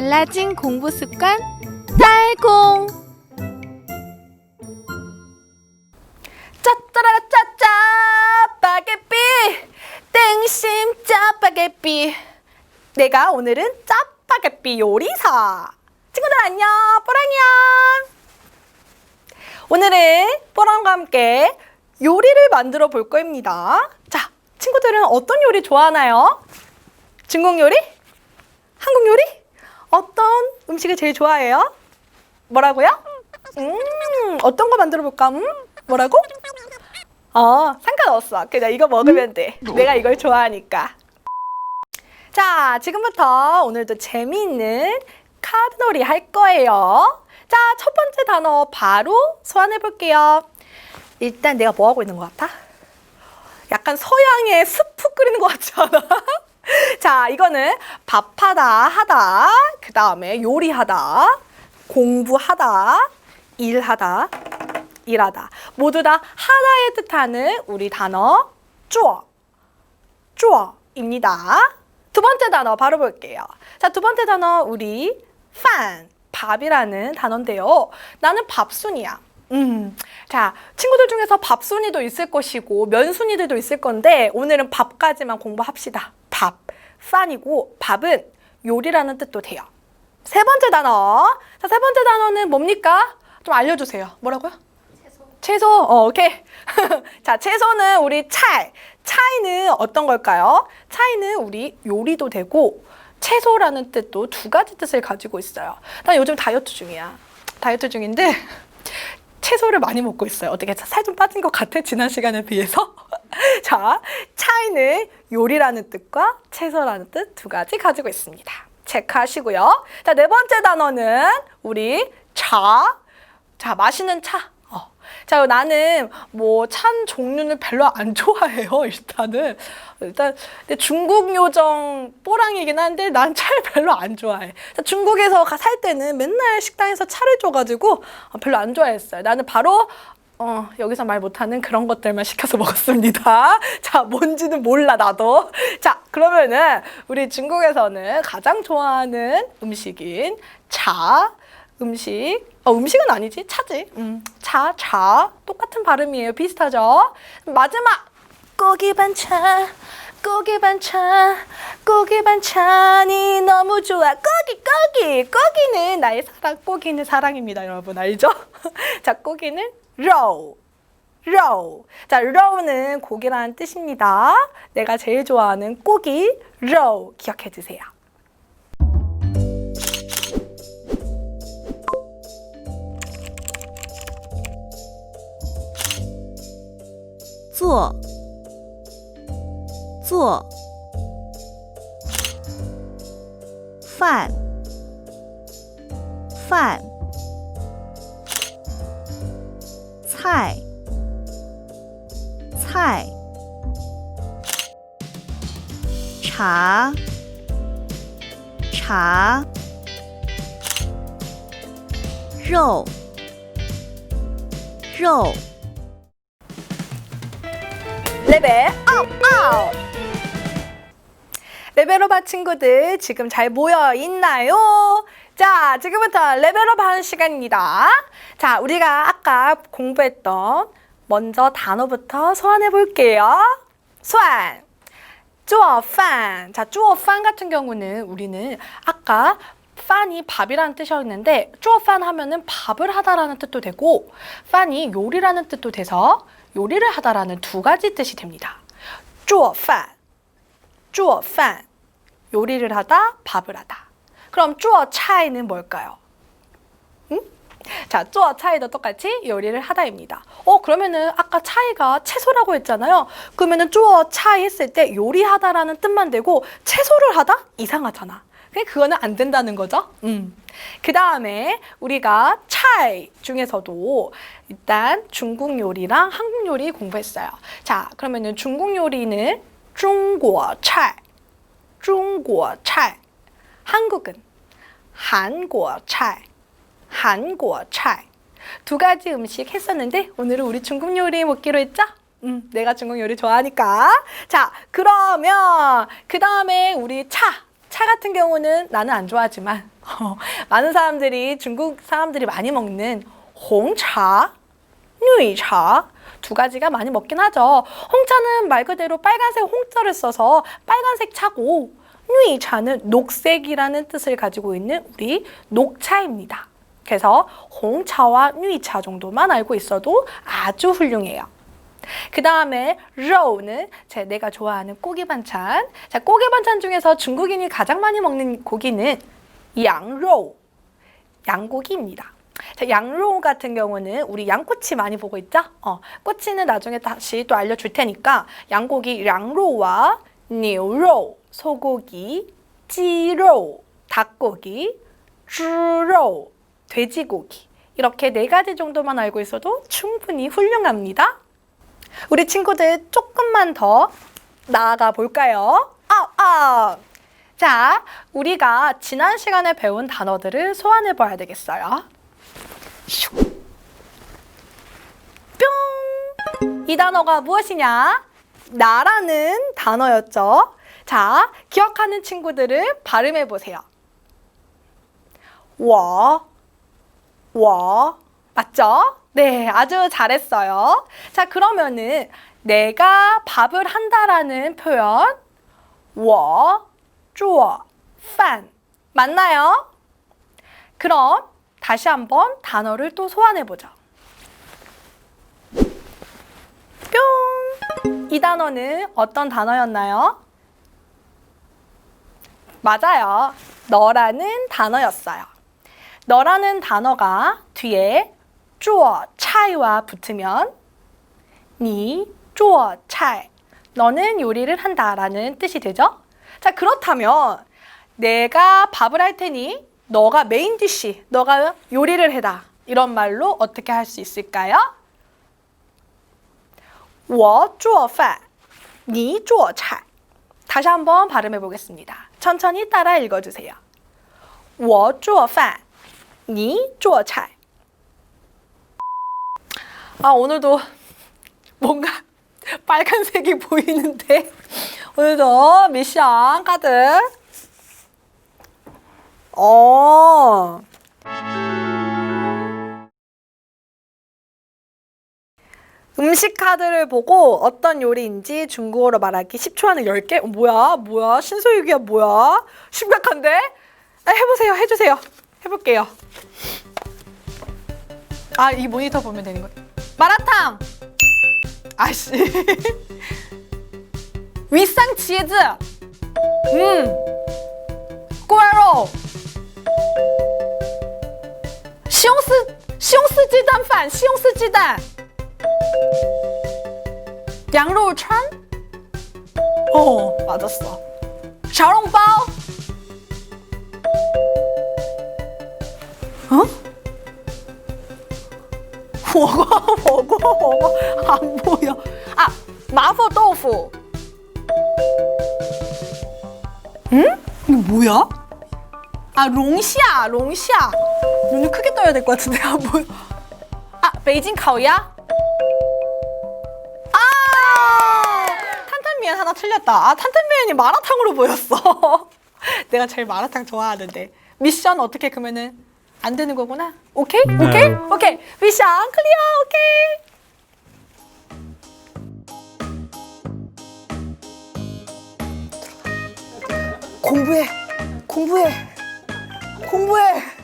달라진 공부 습관 딸공! 짜짜라 짜짜! 빠게비 땡심 짜파게비 내가 오늘은 짜파게비 요리사! 친구들 안녕! 뽀랑이야! 오늘은 뽀랑과 함께 요리를 만들어 볼 겁니다. 자 친구들은 어떤 요리 좋아하나요? 중국 요리? 한국 요리? 어떤 음식을 제일 좋아해요? 뭐라고요? 음, 어떤 거 만들어 볼까? 음? 뭐라고? 어, 상관없어. 그냥 이거 먹으면 돼. 내가 이걸 좋아하니까. 자, 지금부터 오늘도 재미있는 카드놀이 할 거예요. 자, 첫 번째 단어 바로 소환해 볼게요. 일단 내가 뭐 하고 있는 것 같아? 약간 서양의 스프 끓이는 것 같지 않아? 자, 이거는 밥하다, 하다, 그 다음에 요리하다, 공부하다, 일하다, 일하다. 모두 다 하나의 뜻하는 우리 단어 쭈어, 쭈어입니다. 두 번째 단어 바로 볼게요. 자, 두 번째 단어 우리 판, 밥이라는 단어인데요. 나는 밥순이야. 음, 자, 친구들 중에서 밥순이도 있을 것이고 면순이들도 있을 건데 오늘은 밥까지만 공부합시다. 밥, 판이고 밥은 요리라는 뜻도 돼요. 세 번째 단어. 자, 세 번째 단어는 뭡니까? 좀 알려주세요. 뭐라고요? 채소. 어, 오케이. 자, 채소는 우리 찰. 차이는 어떤 걸까요? 차이는 우리 요리도 되고 채소라는 뜻도 두 가지 뜻을 가지고 있어요. 난 요즘 다이어트 중이야. 다이어트 중인데 채소를 많이 먹고 있어요. 어떻게 살 좀 빠진 것 같아? 지난 시간에 비해서? 자, 차이는 요리라는 뜻과 채소라는 뜻 두 가지 가지고 있습니다. 체크하시고요. 자, 네 번째 단어는 우리 차. 자, 마시는 차. 어. 자, 나는 뭐 찬 종류는 별로 안 좋아해요. 일단은 일단 중국 요정 뽀랑이긴 한데 난 차를 별로 안 좋아해. 자, 중국에서 가- 살 때는 맨날 식당에서 차를 줘가지고 어, 별로 안 좋아했어요. 나는 바로 어, 여기서 말 못하는 그런 것들만 시켜서 먹었습니다. 자, 뭔지는 몰라, 나도. 자, 그러면은, 우리 중국에서는 가장 좋아하는 음식인 차, 음식, 어, 음식은 아니지, 차지. 음, 차, 차. 똑같은 발음이에요. 비슷하죠? 마지막! 고기 반찬, 고기 반찬, 고기 반찬이 너무 좋아. 고기, 고기! 고기는 나의 사랑, 고기는 사랑입니다, 여러분. 알죠? 자, 고기는 로우. 로우. 자, 로우는 고기라는 뜻입니다. 내가 제일 좋아하는 고기, 로우. 기억해 주세요. 做，做，饭，饭，菜，菜，茶，茶，肉，肉。 레벨 업! 업! 레벨업한 친구들 지금 잘 모여 있나요? 자, 지금부터 레벨업 하는 시간입니다. 자, 우리가 아까 공부했던 먼저 단어부터 소환해 볼게요. 소환! 쪼어판. 자, 쪼어판 같은 경우는 우리는 아까 판이 밥이라는 뜻이었는데 쪼어판 하면은 밥을 하다라는 뜻도 되고 판이 요리라는 뜻도 돼서 요리를 하다라는 두 가지 뜻이 됩니다. 做饭,做饭 요리를 하다, 밥을 하다. 그럼 做차이는 뭘까요? 응? 자, 做 차이도 똑같이 요리를 하다입니다. 어, 그러면은 아까 차이가 채소라고 했잖아요. 그러면은 做 차이 했을 때 요리하다라는 뜻만 되고 채소를 하다? 이상하잖아. 그거는 안 된다는 거죠. 음. 그 다음에 우리가 차이 중에서도 일단 중국 요리랑 한국 요리 공부했어요. 자, 그러면은 중국 요리는 중국 차이, 중국 차이. 한국은 한국 차이, 한국 차이. 두 가지 음식 했었는데 오늘은 우리 중국 요리 먹기로 했죠? 음, 내가 중국 요리 좋아하니까. 자, 그러면 그 다음에 우리 차. 차 같은 경우는 나는 안 좋아하지만 많은 사람들이 중국 사람들이 많이 먹는 홍차, 누이차 두 가지가 많이 먹긴 하죠. 홍차는 말 그대로 빨간색 홍자를 써서 빨간색 차고 누이차는 녹색이라는 뜻을 가지고 있는 우리 녹차입니다. 그래서 홍차와 누이차 정도만 알고 있어도 아주 훌륭해요. 그 다음에 로우는 제 내가 좋아하는 고기 반찬. 자, 고기 반찬 중에서 중국인이 가장 많이 먹는 고기는 양로, 양고기입니다. 자, 양로우 같은 경우는 우리 양꼬치 많이 보고 있죠? 어, 꼬치는 나중에 다시 또 알려줄 테니까 양고기 양로우와 뉴로우, 소고기, 찌로우, 닭고기, 쭈로, 돼지고기 이렇게 네 가지 정도만 알고 있어도 충분히 훌륭합니다. 우리 친구들 조금만 더 나아가 볼까요? 아, 아. 자, 우리가 지난 시간에 배운 단어들을 소환해 봐야 되겠어요. 슉. 뿅. 이 단어가 무엇이냐? 나라는 단어였죠. 자, 기억하는 친구들을 발음해 보세요. 我,我, 맞죠? 네, 아주 잘했어요. 자, 그러면은 내가 밥을 한다라는 표현 我做饭 맞나요? 그럼 다시 한번 단어를 또 소환해 보죠. 뿅! 이 단어는 어떤 단어였나요? 맞아요. 너라는 단어였어요. 너라는 단어가 뒤에 做 차이와 붙으면 你做菜 너는 요리를 한다라는 뜻이 되죠? 자, 그렇다면 내가 밥을 할 테니 너가 메인 디시, 너가 요리를 해라. 이런 말로 어떻게 할 수 있을까요? 我做饭,你做菜. 다시 한번 발음해 보겠습니다. 천천히 따라 읽어 주세요. 我做饭,你做菜. 아, 오늘도 뭔가 빨간색이 보이는데 오늘도 미션 카드 어 음식 카드를 보고 어떤 요리인지 중국어로 말하기 10초 안에 10개? 어, 뭐야? 뭐야? 신소유기야 뭐야? 심각한데? 아, 해보세요. 해주세요. 해볼게요. 아, 이 모니터 보면 되는 거야. 마라탕. 아씨. 위상 치즈. 음. 꼬로. 시옹스 시옹스 찌단판 시옹스 찌단. 양로우천? 어, 맞았어. 샤롱바오? 어? 먹어, 먹어, 먹어. 안 보여. 아, 마포豆腐. 응? 이거 뭐야? 아, 롱시아, 롱시아. 눈을 크게 떠야 될 것 같은데, 안 보여. 아, 베이징 카오야? 아! 탄탄미엔 하나 틀렸다. 아, 탄탄미엔이 마라탕으로 보였어. 내가 제일 마라탕 좋아하는데. 미션 어떻게 그러면은 안 되는 거구나. 오케이? 오케이? 오케이. 미션 클리어. 오케이. 공부해. 공부해. 공부해.